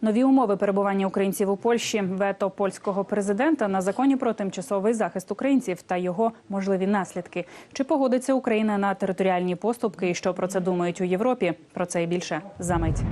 Нові умови перебування українців у Польщі, вето польського президента на законі про тимчасовий захист українців та його можливі наслідки. Чи погодиться Україна на територіальні поступки і що про це думають у Європі? Про це і більше за мить.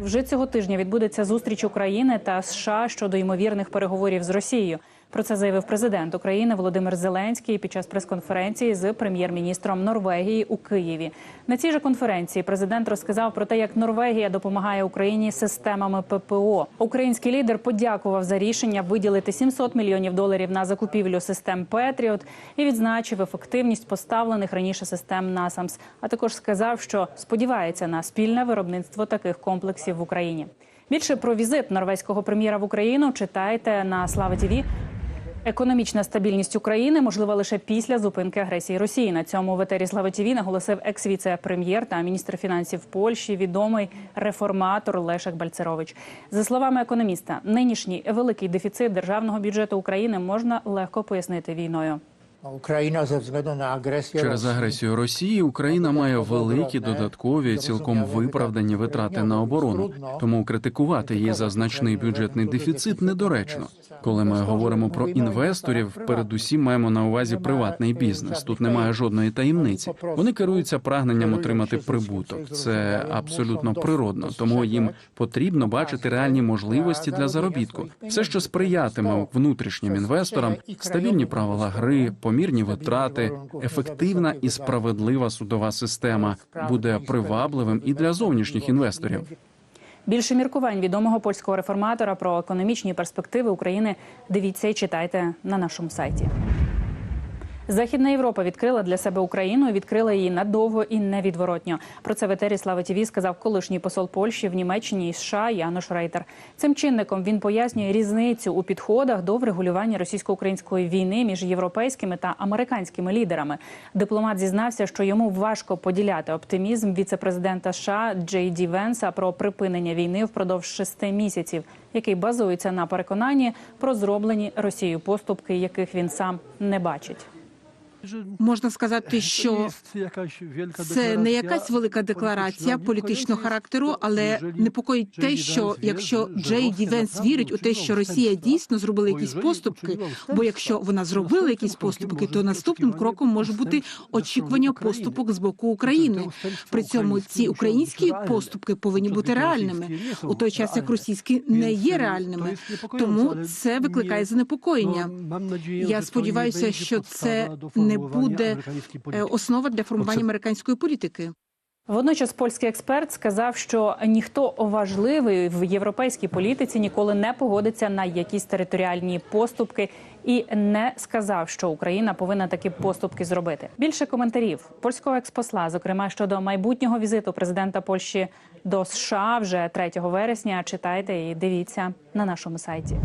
Вже цього тижня відбудеться зустріч України та США щодо ймовірних переговорів з Росією. Про це заявив президент України Володимир Зеленський під час прес-конференції з прем'єр-міністром Норвегії у Києві. На цій же конференції президент розказав про те, як Норвегія допомагає Україні системами ППО. Український лідер подякував за рішення виділити 700 мільйонів доларів на закупівлю систем Петріот і відзначив ефективність поставлених раніше систем НАСАМС. А також сказав, що сподівається на спільне виробництво таких комплексів в Україні. Більше про візит норвезького прем'єра в Україну читайте на Слава ТІВІ. Економічна стабільність України можлива лише після зупинки агресії Росії. На цьому в етері Слава ТІВІ наголосив екс-віце-прем'єр та міністр фінансів Польщі, відомий реформатор Лешек Бальцерович. За словами економіста, нинішній великий дефіцит державного бюджету України можна легко пояснити війною. Україна względu na agresję Через агресію Росії Україна має великі додаткові, цілком виправдані витрати на оборону. Тому критикувати її за значний бюджетний дефіцит недоречно. Коли ми говоримо про інвесторів, передусім маємо на увазі приватний бізнес. Тут немає жодної таємниці. Вони керуються прагненням отримати прибуток. Це абсолютно природно, тому їм потрібно бачити реальні можливості для заробітку. Все, що сприятиме внутрішнім інвесторам, стабільні правила гри, помірні витрати, ефективна і справедлива судова система буде привабливим і для зовнішніх інвесторів. Більше міркувань відомого польського реформатора про економічні перспективи України дивіться і читайте на нашому сайті. Західна Європа відкрила для себе Україну, і відкрила її надовго і невідворотньо. Про це в етері Слава ТІВІ сказав колишній посол Польщі в Німеччині і США Януш Рейтер. Цим чинником він пояснює різницю у підходах до врегулювання російсько-української війни між європейськими та американськими лідерами. Дипломат зізнався, що йому важко поділяти оптимізм віцепрезидента США Джей Ді Венса про припинення війни впродовж шести місяців, який базується на переконанні про зроблені Росією поступки, яких він сам не бачить. Можна сказати, що це не якась велика декларація політичного характеру, але непокоїть те, що якщо Джей Ді Венс вірить у те, що Росія дійсно зробила якісь поступки, бо якщо вона зробила якісь поступки, то наступним кроком може бути очікування поступок з боку України. При цьому ці українські поступки повинні бути реальними у той час, як російські не є реальними. Тому це викликає занепокоєння. Я сподіваюся, що це не буде е, основа для формування американської політики. Водночас польський експерт сказав, що ніхто важливий в європейській політиці ніколи не погодиться на якісь територіальні поступки, і не сказав, що Україна повинна такі поступки зробити. Більше коментарів польського експосла, зокрема щодо майбутнього візиту президента Польщі до США вже 3 вересня. Читайте і дивіться на нашому сайті.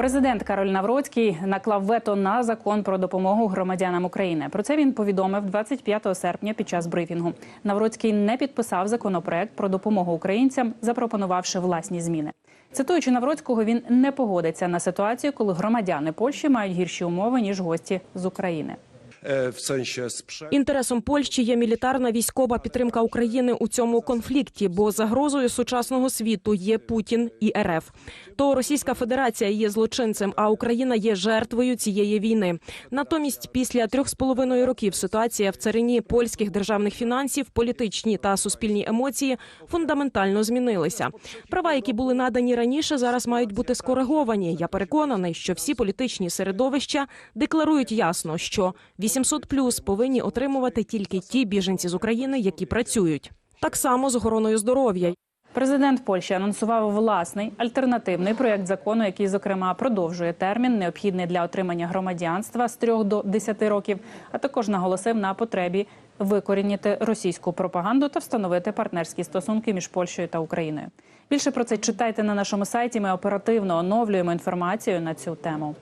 Президент Кароль Навроцький наклав вето на закон про допомогу громадянам України. Про це він повідомив 25 серпня під час брифінгу. Навроцький не підписав законопроект про допомогу українцям, запропонувавши власні зміни. Цитуючи Навроцького, він не погодиться на ситуацію, коли громадяни Польщі мають гірші умови ніж гості з України. Sensie Інтересом Польщі є мілітарна військова підтримка України у цьому конфлікті, бо загрозою сучасного світу є Путін і РФ. То Російська Федерація є злочинцем, а Україна є жертвою цієї війни. Натомість, після трьох з половиною років ситуація в царині польських державних фінансів, політичні та суспільні емоції фундаментально змінилися. Права, які були надані раніше, зараз мають бути скориговані. Я переконаний, що всі політичні середовища декларують ясно, що 800 плюс повинні отримувати тільки ті біженці з України, які працюють. Так само з охороною здоров'я. Президент Польщі анонсував власний альтернативний проєкт закону, який зокрема продовжує термін, необхідний для отримання громадянства з 3 до 10 років, а також наголосив на потребі викорінити російську пропаганду та встановити партнерські стосунки між Польщею та Україною. Більше про це читайте на нашому сайті. Ми оперативно оновлюємо інформацію на цю тему.